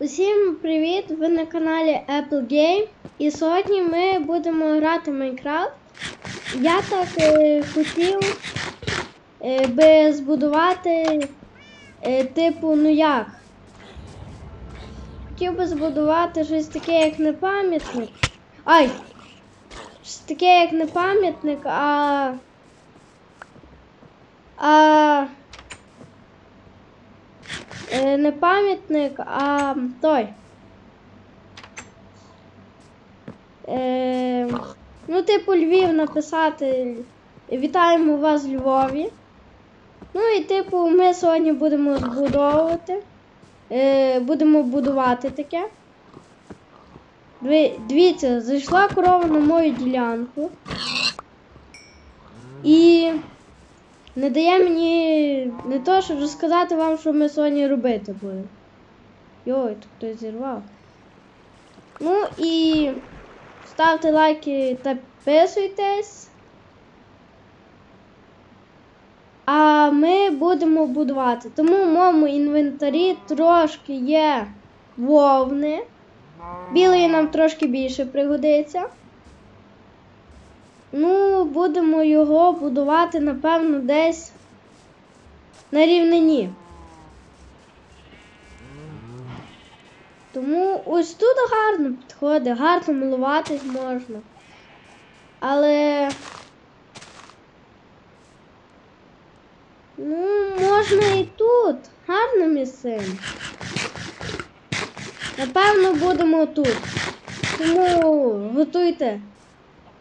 Усім привіт! Ви на каналі Apple Game. І сьогодні ми будемо грати в Майнкрафт. Я так е, хотів е, би збудувати е, типу, ну як? Хотів би збудувати щось таке, як не пам'ятник. Ай! Щось таке, як не пам'ятник, а. А. Е, не пам'ятник, а той. Е, ну, типу, Львів написати. Вітаємо вас в Львові. Ну і типу, ми сьогодні будемо збудовувати. Е, будемо будувати таке. Дивіться, зайшла корова на мою ділянку. І не дає мені не то, щоб розказати вам, що ми сьогодні робити будемо. Йой, тут хтось зірвав. Ну і ставте лайки та підписуйтесь. А ми будемо будувати. Тому в моєму інвентарі трошки є вовни. Білий нам трошки більше пригодиться. Ну, будемо його будувати, напевно, десь на рівнині. Тому ось тут гарно підходить, гарно милуватись можна. Але. Ну, можна і тут. Гарне місце. Напевно, будемо тут. Тому готуйте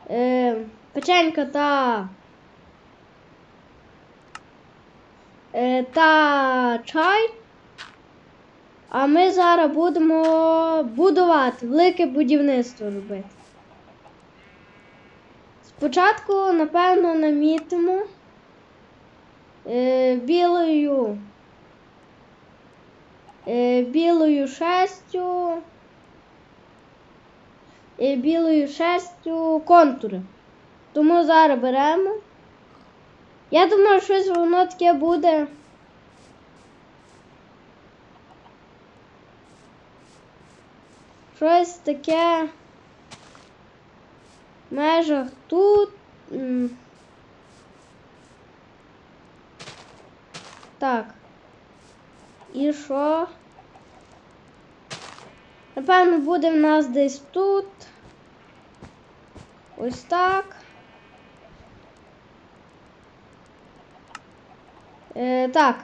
е, печенька та. Е, та чай. А ми зараз будемо будувати, велике будівництво робити. Спочатку, напевно, намітимо е, білою, е, білою шестю, е, білою шестю контури. Тому зараз беремо. Я думаю, щось воно таке буде. Щось таке в межах тут. Так. І що? Напевно, буде в нас десь тут. Ось так. Е, так.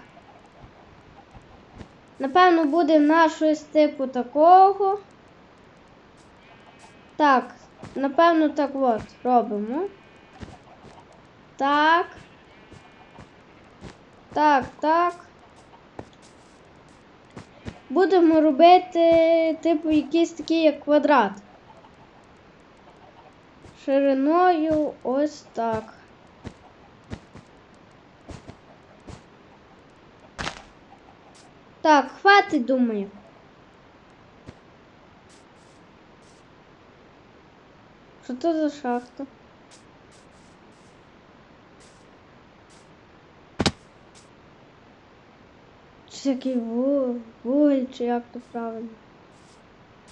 Напевно, буде в нас щось типу такого. Так, напевно, так от робимо. Так. Так, так. Будемо робити, типу, якийсь такий як квадрат. Шириною ось так. Так, хватить, думаю. Що це за шахта? Чи такий чи як то правильно?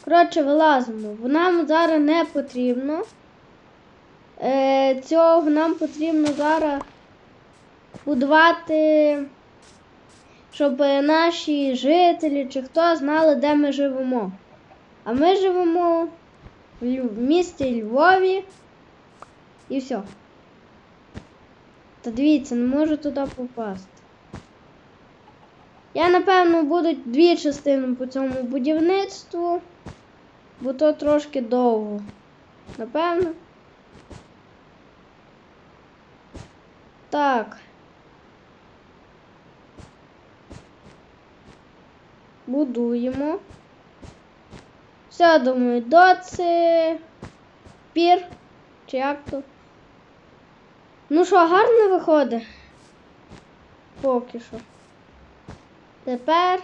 Коротше, вилазимо. Нам зараз не потрібно. Е, цього нам потрібно зараз будувати, щоб наші жителі чи хто знали, де ми живемо. А ми живемо в місті Львові і все. Та дивіться, не можу туди попасти. Я, напевно, буду дві частини по цьому будівництву, бо то трошки довго. Напевно. Так. Будуємо. Все, думаю, доци. Пір. Чи як то? Ну що, гарно виходить? Поки що. Тепер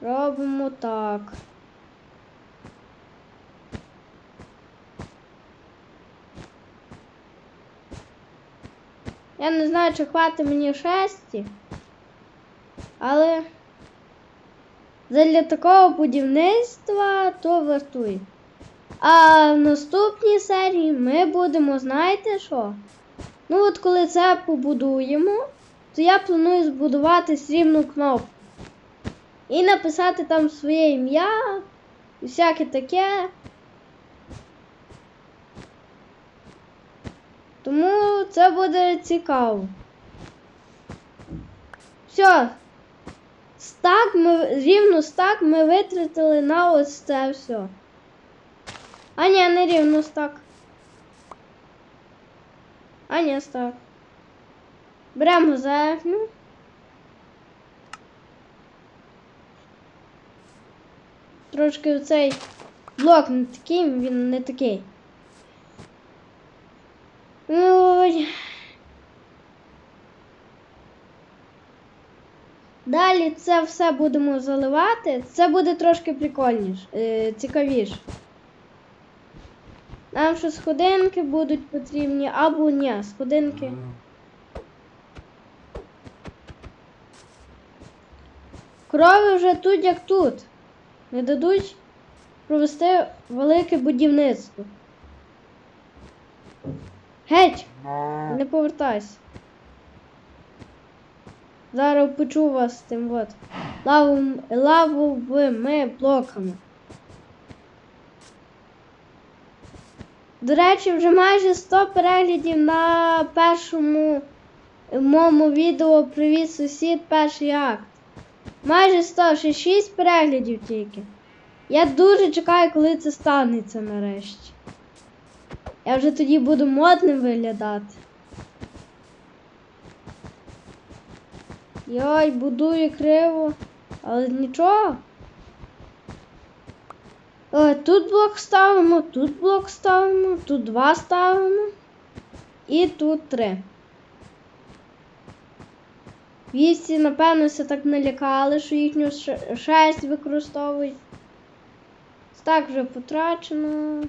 робимо так. Я не знаю, чи хватить мені шесті, але Для такого будівництва то вартує. А в наступній серії ми будемо, знаєте що? Ну от коли це побудуємо, то я планую збудувати срібну кнопку. І написати там своє ім'я і всяке таке. Тому це буде цікаво. Все. Стак ми рівно стак ми витратили на ось це все. А ні, не рівно стак. А ні, стак. Беремо зеркню. Трошки цей блок не такий, він не такий. Ой. Далі це все будемо заливати. Це буде трошки прикольніше, цікавіше. Нам що сходинки будуть потрібні або ні, сходинки. Крови вже тут, як тут. Не дадуть провести велике будівництво. Геть! Не повертайся. Зараз почу вас тим от лавом, лавовими блоками. До речі, вже майже 100 переглядів на першому моєму відео Привіт сусід, перший акт. Майже 100, ще 6 переглядів тільки. Я дуже чекаю, коли це станеться нарешті. Я вже тоді буду модним виглядати. Йой, будую криво, але нічого. О, тут блок ставимо, тут блок ставимо, тут два ставимо. І тут три. Вівці, напевно, все так налякали, що їхню ше- шерсть використовують. Так вже потрачено.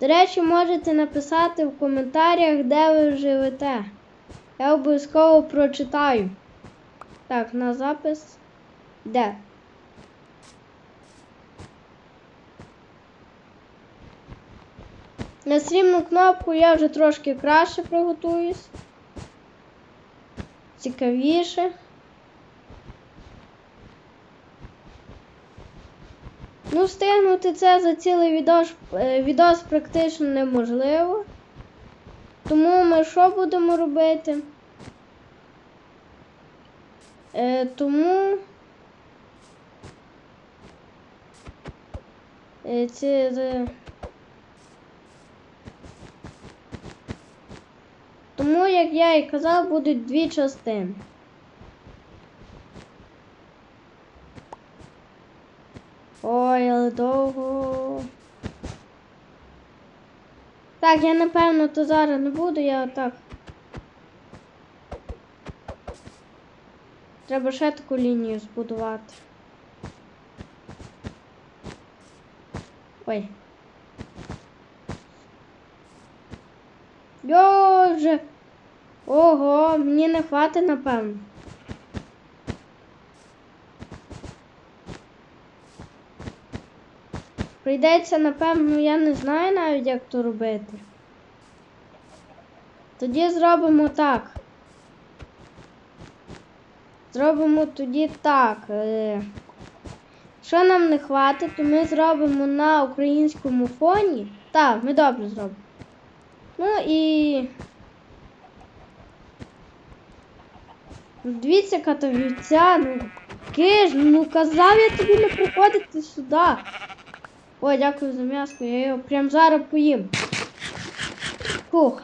До речі, можете написати в коментарях, де ви живете. Я обов'язково прочитаю. Так, на запис. Де? На срібну кнопку я вже трошки краще приготуюсь. Цікавіше. Ну, встигнути це за цілий відос, е, відос практично неможливо. Тому ми що будемо робити? Е, тому е, це. Тому, як я і казав, будуть дві частини. Ой, але довго. Так, я напевно то зараз не буду, я отак. Треба ще таку лінію збудувати. Ой. Боже. Ого, мені не хватить, напевно. Прийдеться, напевно, я не знаю навіть, як то робити. Тоді зробимо так. Зробимо тоді так. е, Що нам не хватить, то ми зробимо на українському фоні. Так, ми добре зробимо. Ну і. Ну, Дивіться, катовівця, ну киж, ну казав я тобі не приходити сюди. Ой, дякую за м'яско, я його прям зараз поїм. Фух.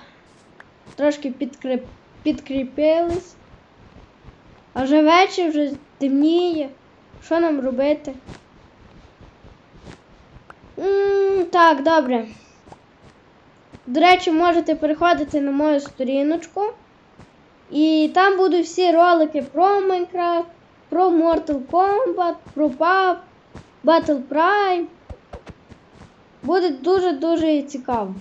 Трошки підкріп... підкріпились. А вже вечір вже темніє. Що нам робити? м так, добре. До речі, можете переходити на мою сторіночку. І там будуть всі ролики про Майнкрафт, про Mortal Kombat, про PUBG, Battle Prime. Буде дуже-дуже цікаво.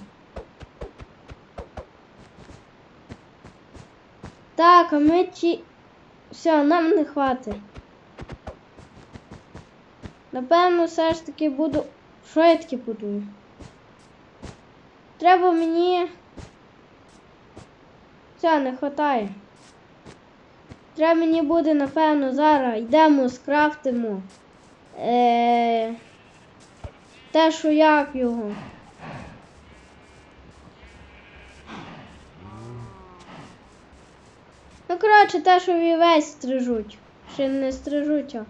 Так, а ми ті. Все, нам не хватить. Напевно, все ж таки буду. Що я таке будую? Треба мені. Все, не хватає. Треба мені буде, напевно, зараз йдемо, скрафтимо. Е... Те, що як його. Ну, коротше, те, що вівець стрижуть. Ще не стрижуть, а.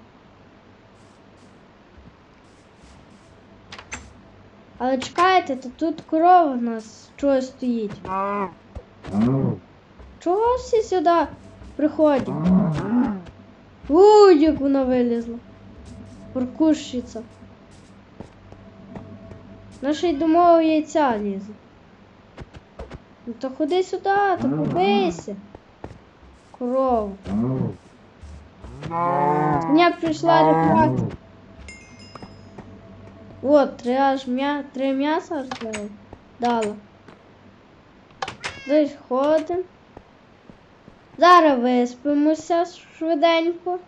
Але чекайте, то тут корова в нас чогось стоїть. Чого всі сюди приходять? У, як вона вилізла. Паркурщиця. Наша й до мого яйця лізе. Ну то ходи сюди, то побийся. Корова. Дня прийшла репрація. От, три аж м'я... три м'яса дала. Десь ходимо. Зараз виспимося швиденько.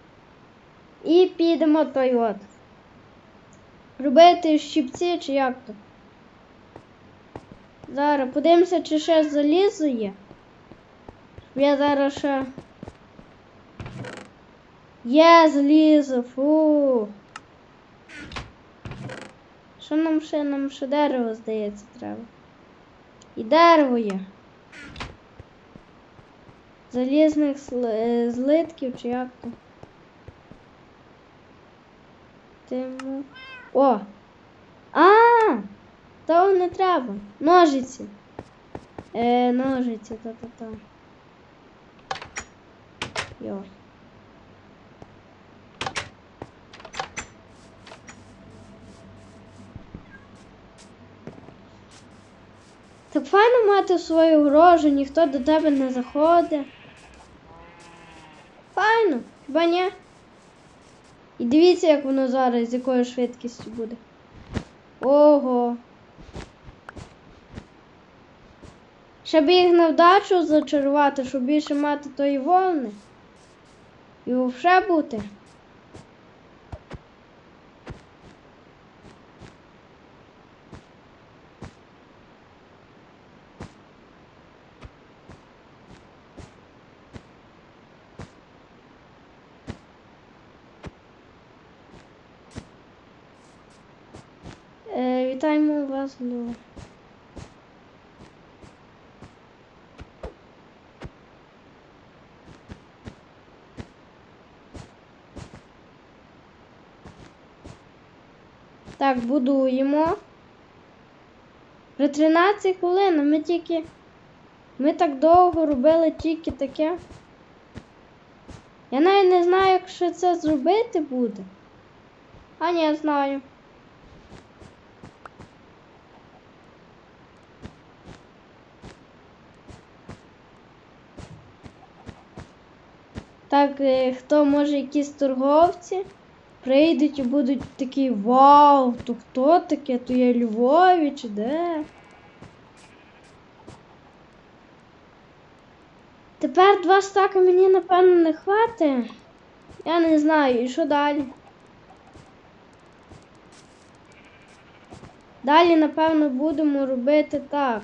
І підемо той от. Робити щипці чи як то. Зараз подивимося, чи ще залізо є. Я зараз ще. Є залізо, фу. Що нам ще? Нам ще дерево, здається, треба. І дерево є. Залізних е, злитків чи як то. Тиму. О! А! Того не треба. Ножиці. Е, ножиці, та-та-та. Йой. Так файно мати свою грожу, ніхто до тебе не заходить. Файно, хіба ні? І дивіться, як воно зараз, з якою швидкістю буде. Ого. Щоб їх на вдачу зачарувати, щоб більше мати тої волни. І взагалі бути. Вітаємо вас до. Так, будуємо. Вже 13 хвилин, ми тільки. Ми так довго робили тільки таке. Я навіть не знаю, як це зробити буде. А ні, знаю. Так, е, хто може якісь торговці прийдуть і будуть такі вау, то хто таке? То я Львові чи де? Тепер два стака мені напевно не хватить. Я не знаю, і що далі? Далі, напевно, будемо робити так.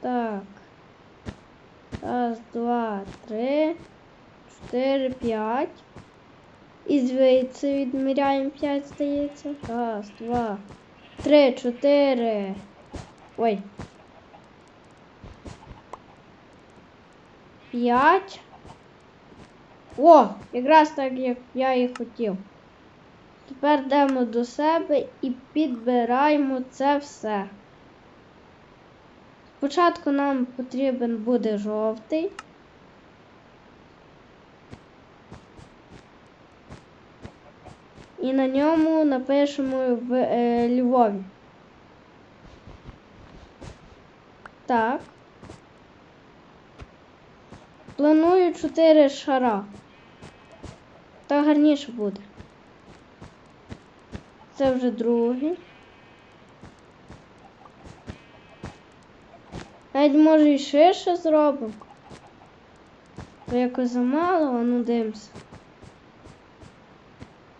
Так. Раз, два, три, чотири, п'ять. І звідси відміряємо п'ять, здається. Раз, два, три, чотири. Ой. П'ять. О, якраз так, як я і хотів. Тепер йдемо до себе і підбираємо це все. Спочатку нам потрібен буде жовтий. І на ньому напишемо в е, Львові. Так. Планую 4 шара. Так гарніше буде. Це вже другий. Навіть може і ширше зробимо. Бо якось замало, а ну дивимося.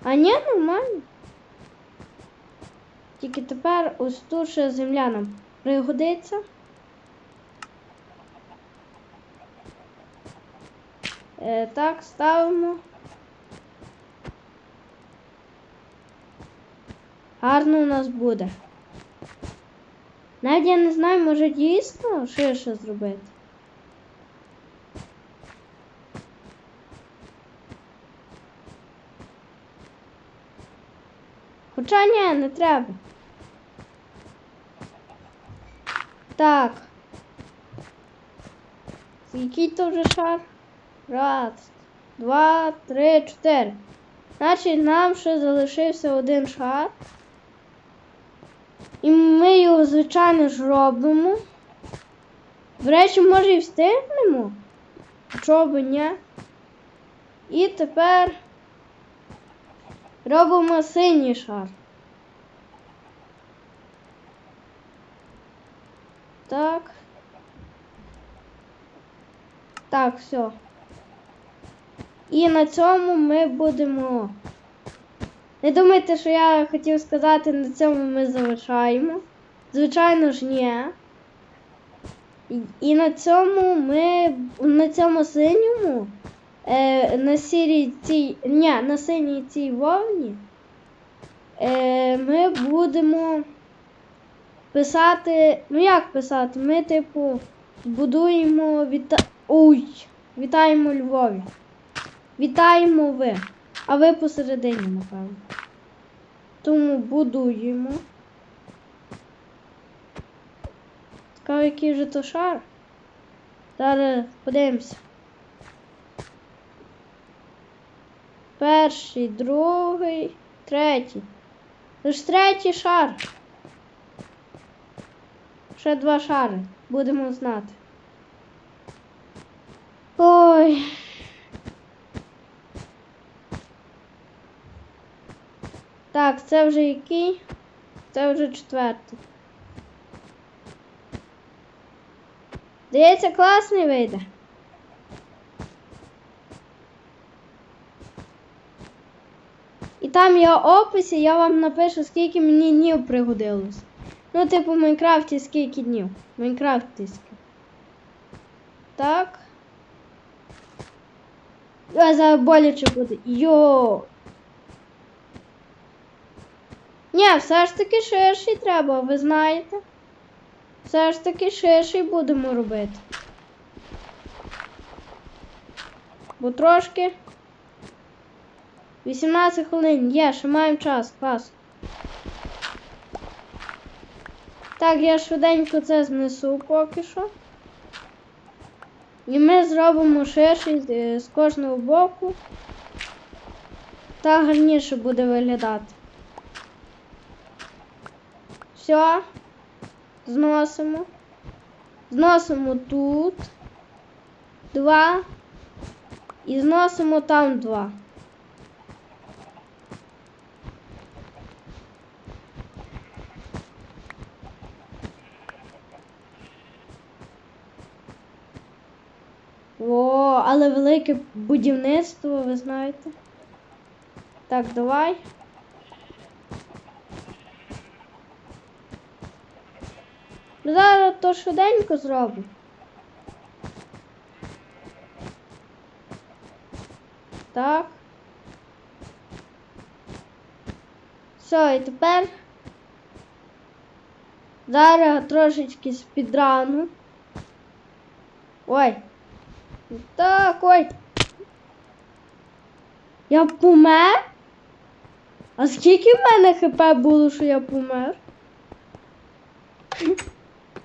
А ні, нормально. Тільки тепер ось тут ще земля нам пригодиться. Е, так, ставимо. Гарно у нас буде. Навіть я не знаю, може дійсно ширше зробити. Хоча ні, не треба. Так. Який то вже шар? Раз, два, три, чотири. Значить, нам ще залишився один шар. І ми його, звичайно ж, робимо. До речі, може і встигнемо. Чого б ні. І тепер робимо синій шар. Так. Так, все. І на цьому ми будемо. Не думайте, що я хотів сказати, на цьому ми залишаємо. Звичайно ж, ні. І, на цьому ми на цьому синьому, е, на сірій цій, ні, на синій цій вовні е, ми будемо писати. Ну як писати? Ми, типу, будуємо віта... Ой, вітаємо Львові. Вітаємо ви. А ви посередині, напевно. Тому будуємо. Цікаво, який же то шар. Зараз подивимося. Перший, другий, третій. Ж третій шар. Ще два шари. Будемо знати. Ой. Так, це вже який? Це вже четвертий. Здається, класний вийде. І там є описі, я вам напишу, скільки мені днів пригодилось. Ну, типу, в Майнкрафті скільки днів. Майнкрафтівське. Так. Я зараз боляче буде. Йо. Ні, все ж таки ширший треба, ви знаєте. Все ж таки ширший будемо робити. Бо трошки. 18 хвилин. Є, ще маємо час, клас. Так, я швиденько це знесу поки що. І ми зробимо ширший з кожного боку. Так гарніше буде виглядати. Все. Зносимо. Зносимо тут. Два. І зносимо там два. О, але велике будівництво, ви знаєте. Так, давай. Ну, Зараз то швиденько зроблю. Так. Все, і тепер зараз трошечки спідрану. Ой. Так, ой. Я помер? А скільки в мене хп було, що я помер?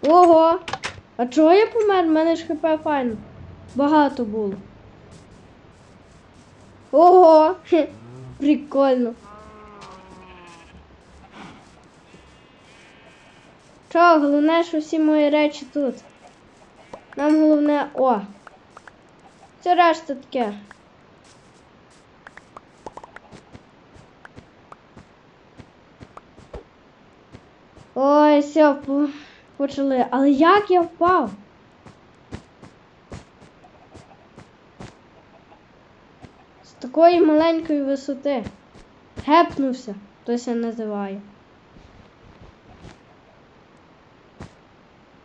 Ого! А чого я помер? У мене ж хп файно. Багато було. Ого! Прикольно. Чого, головне, що всі мої речі тут. Нам головне... О! Все решта таке. Ой, все, почали. Але як я впав? З такої маленької висоти. Гепнувся, то це називає.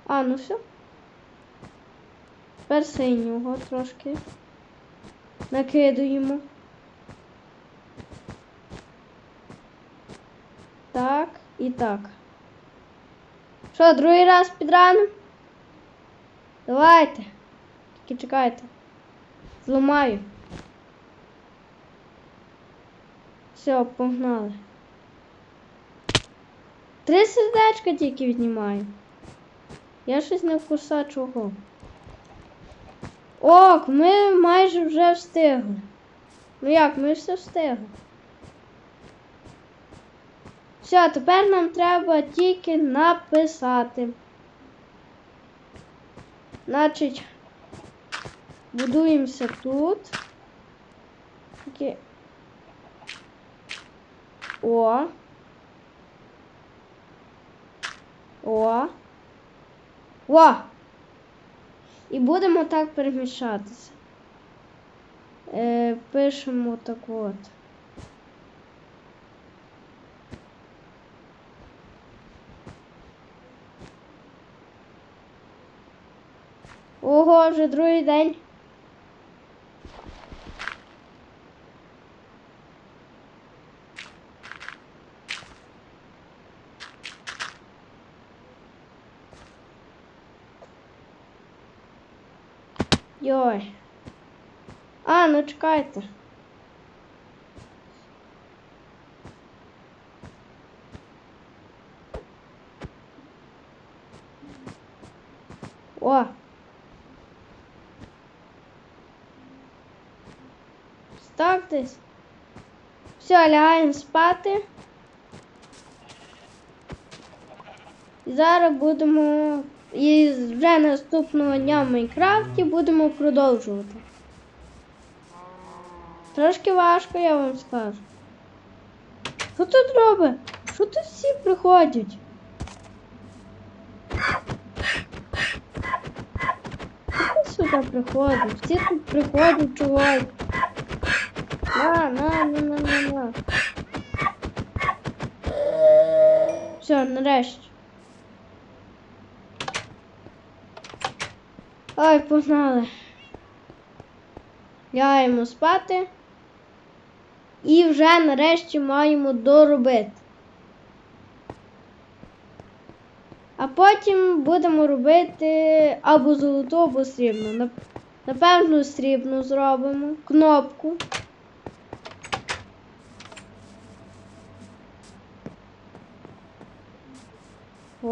А, ну все. Тепер синього трошки. Накидуємо. Так і так. Що, другий раз під раном? Давайте. Тільки чекайте. Зламаю. Все, погнали. Три сердечка тільки віднімаю. Я щось не в курса чого. Ок, ми майже вже встигли. Ну як, ми все встигли. Все, тепер нам треба тільки написати. Значить, будуємося тут. Тільки... О. О. О! І будемо так переміщатися. Е, пишемо так от. Ого, вже другий день. Йой. А, ну чекайте. О. Так десь. Все, лягаємо спати. І зараз будемо. І вже наступного дня в Майнкрафті будемо продовжувати. Трошки важко, я вам скажу. Що тут робить? Що тут всі приходять? Хто сюди приходить? Всі тут приходять чогось. На, на, на, на, на, на. Все, нарешті. Ой, погнали. Лягаємо спати. І вже нарешті маємо доробити. А потім будемо робити або золоту, або срібну. Нап- Напевно, срібну зробимо. Кнопку.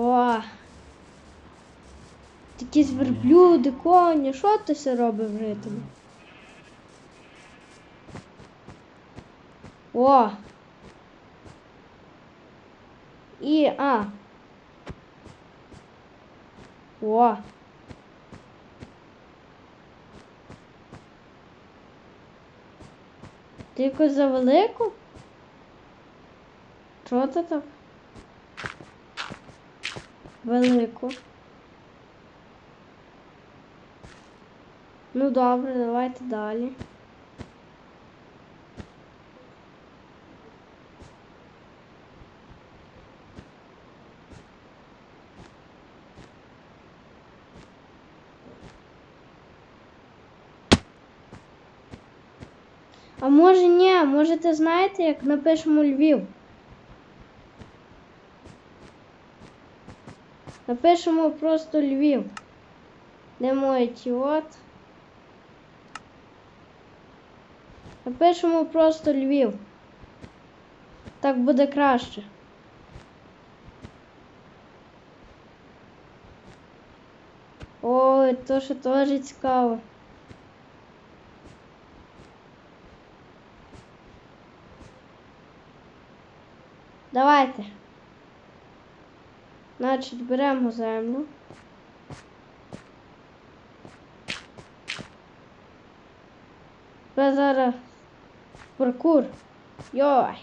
О! Якісь верблюди, коні, що ти все робив в ритмі? О! І, а. О! Ти за велику? Чого ти так? Велику. Ну добре, давайте далі. А може ні, може ти знаєте, як напишемо Львів? Напишемо просто Львів. Де мої ті от? Напишемо просто Львів. Так буде краще. Ой, то що теж цікаво. Давайте. Значить, беремо землю. Тепер зараз паркур. Йой.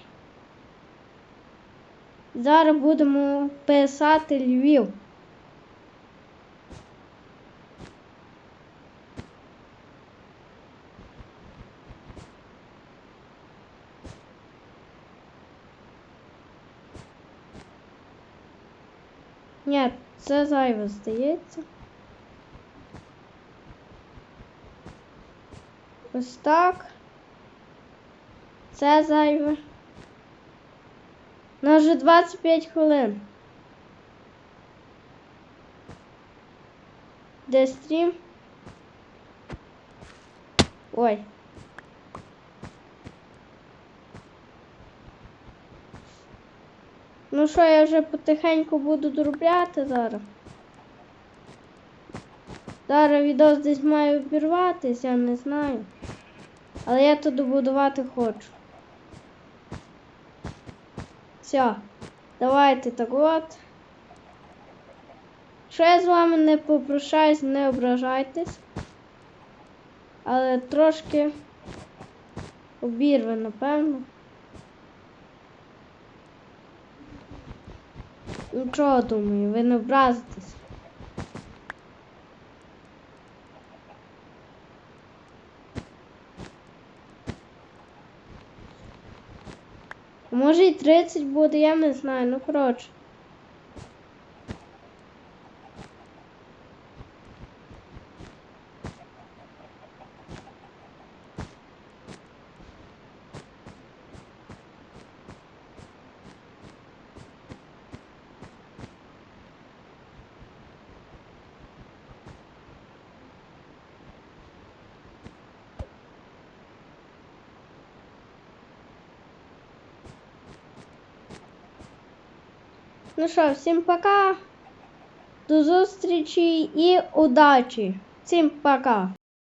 Зараз будемо писати Львів. Ні, це зайве здається. Ось так. Це зайве. У нас вже 25 хвилин. Де стрім? Ой. Ну що, я вже потихеньку буду доробляти зараз. Зараз відос десь має обірватися, я не знаю. Але я то добудувати хочу. Все, давайте так от. Що я з вами не попрощаюсь, не ображайтесь. Але трошки обірве, напевно. Нічого думаю, ви не образитесь. Може і 30 буде, я не знаю, ну коротше. Ну що, всім пока. До зустрічі і удачі. Всім пока.